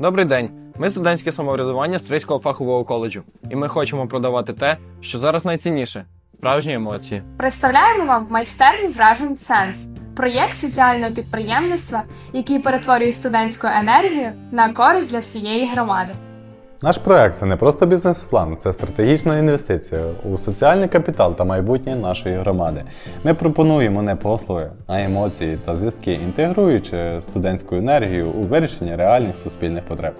Добрий день. Ми студентське самоврядування Стрийського фахового коледжу, і ми хочемо продавати те, що зараз найцінніше справжні емоції. Представляємо вам майстерню вражень Сенс проєкт соціального підприємництва, який перетворює студентську енергію на користь для всієї громади. Наш проект це не просто бізнес-план, це стратегічна інвестиція у соціальний капітал та майбутнє нашої громади. Ми пропонуємо не послуги, а емоції та зв'язки, інтегруючи студентську енергію у вирішення реальних суспільних потреб.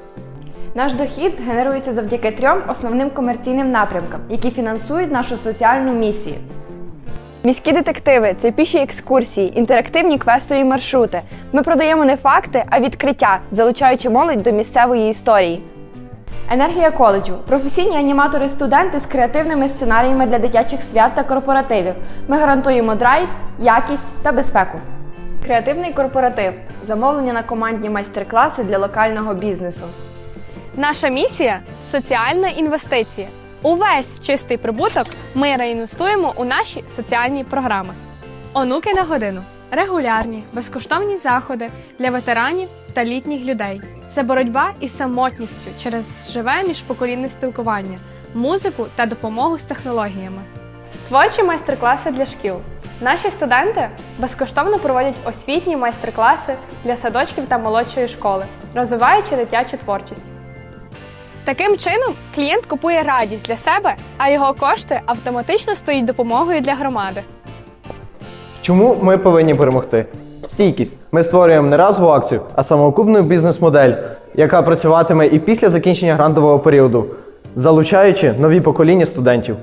Наш дохід генерується завдяки трьом основним комерційним напрямкам, які фінансують нашу соціальну місію. Міські детективи це піші екскурсії, інтерактивні квестові маршрути. Ми продаємо не факти, а відкриття, залучаючи молодь до місцевої історії. Енергія коледжу професійні аніматори-студенти з креативними сценаріями для дитячих свят та корпоративів. Ми гарантуємо драйв, якість та безпеку. Креативний корпоратив замовлення на командні майстер-класи для локального бізнесу. Наша місія соціальна інвестиція. Увесь чистий прибуток ми реінвестуємо у наші соціальні програми. Онуки на годину регулярні, безкоштовні заходи для ветеранів та літніх людей. Це боротьба із самотністю через живе міжпоколінне спілкування, музику та допомогу з технологіями. Творчі майстер-класи для шкіл. Наші студенти безкоштовно проводять освітні майстер-класи для садочків та молодшої школи, розвиваючи дитячу творчість. Таким чином, клієнт купує радість для себе, а його кошти автоматично стають допомогою для громади. Чому ми повинні перемогти? Стійкість. Ми створюємо не разову акцію, а самоокупну бізнес-модель, яка працюватиме і після закінчення грантового періоду, залучаючи нові покоління студентів.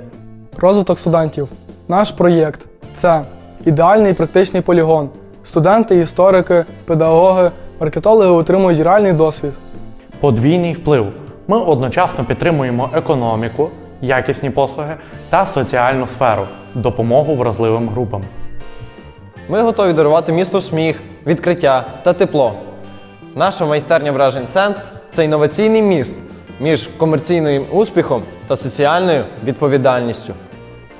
Розвиток студентів. Наш проєкт це ідеальний практичний полігон. Студенти, історики, педагоги, маркетологи отримують реальний досвід. Подвійний вплив. Ми одночасно підтримуємо економіку, якісні послуги та соціальну сферу, допомогу вразливим групам. Ми готові дарувати місту сміх, відкриття та тепло. Наша майстерня вражень Сенс це інноваційний міст між комерційним успіхом та соціальною відповідальністю.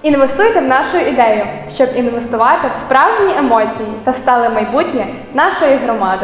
Інвестуйте в нашу ідею, щоб інвестувати в справжні емоції та стали майбутнє нашої громади.